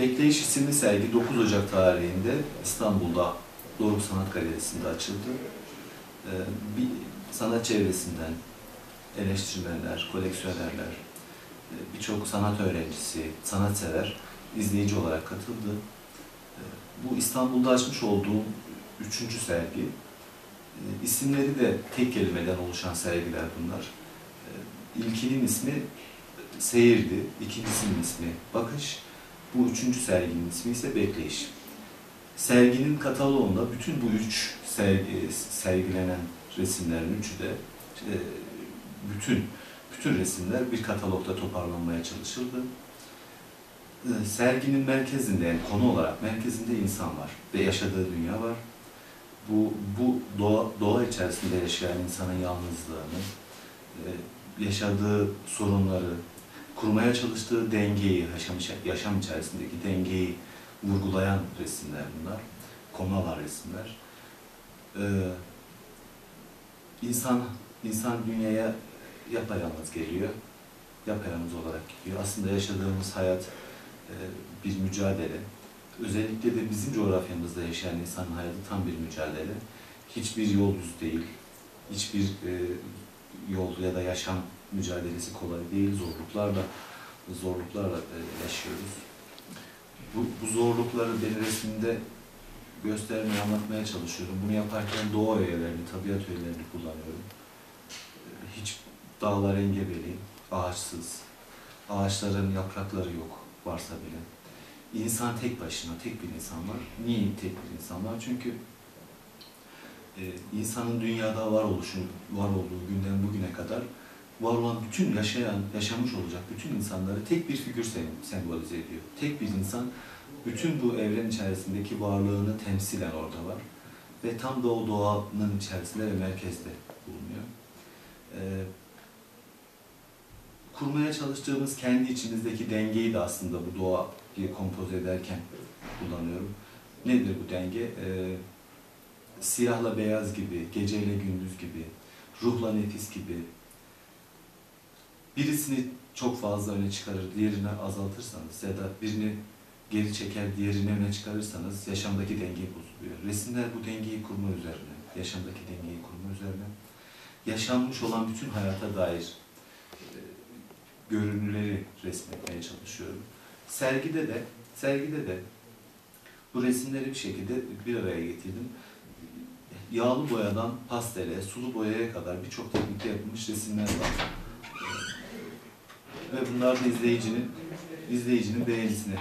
Bekleyiş isimli sergi 9 Ocak tarihinde İstanbul'da Doruk Sanat Galerisi'nde açıldı. Ee, bir sanat çevresinden eleştirmenler, koleksiyonerler, e, birçok sanat öğrencisi, sanatsever izleyici olarak katıldı. Ee, Bu İstanbul'da açmış olduğum üçüncü sergi. Ee, İsimleri de tek kelimeden oluşan sergiler bunlar. İlkinin ismi Seyirdi, ikincisinin ismi Bakış, bu üçüncü serginin ismi ise Bekleyiş. Serginin kataloğunda bütün bu üç sergi, sergilenen resimlerin üçü de e, bütün bütün resimler bir katalogda toparlanmaya çalışıldı. E, Serginin merkezinde yani konu olarak merkezinde insan var ve yaşadığı dünya var. Bu bu doğa, doğa içerisinde yaşayan insanın yalnızlığını, e, yaşadığı sorunları, kurmaya çalıştığı dengeyi, yaşam, yaşam içerisindeki dengeyi vurgulayan resimler bunlar. Konu alan resimler. Ee, insan, insan dünyaya yapayalnız geliyor. Yapayalnız olarak gidiyor. Aslında yaşadığımız hayat e, bir mücadele. Özellikle de bizim coğrafyamızda yaşayan insanın hayatı tam bir mücadele. Hiçbir yol düz değil. Hiçbir e, yol ya da yaşam mücadelesi kolay değil. Zorluklarla zorluklarla e, yaşıyoruz. Bu, bu zorlukları benim resimde göstermeye, anlatmaya çalışıyorum. Bunu yaparken doğa öğelerini, tabiat öğelerini kullanıyorum. E, Hiç dağlar engebeli, ağaçsız, ağaçların yaprakları yok varsa bile. İnsan tek başına, tek bir insan var. Niye tek bir insan var? Çünkü insanın dünyada var oluşu, var olduğu günden bugüne kadar var olan bütün yaşayan, yaşamış olacak bütün insanları tek bir figür sem- sembolize ediyor. Tek bir insan bütün bu evren içerisindeki varlığını temsilen orada var. Ve tam da o doğanın içerisinde ve merkezde bulunuyor. Ee, kurmaya çalıştığımız kendi içimizdeki dengeyi de aslında bu doğayı kompoze ederken kullanıyorum. Nedir bu denge? Ee, siyahla beyaz gibi, geceyle gündüz gibi, ruhla nefis gibi, birisini çok fazla öne çıkarır, diğerini azaltırsanız ya da birini geri çeker, diğerini öne çıkarırsanız yaşamdaki denge bozuluyor. Resimler bu dengeyi kurma üzerine, yaşamdaki dengeyi kurma üzerine. Yaşanmış olan bütün hayata dair e, görünüleri resmetmeye çalışıyorum. Sergide de, sergide de bu resimleri bir şekilde bir araya getirdim. Yağlı boyadan pastele, sulu boyaya kadar birçok teknikte yapılmış resimler var ve bunlar da izleyicinin izleyicinin beğenisine.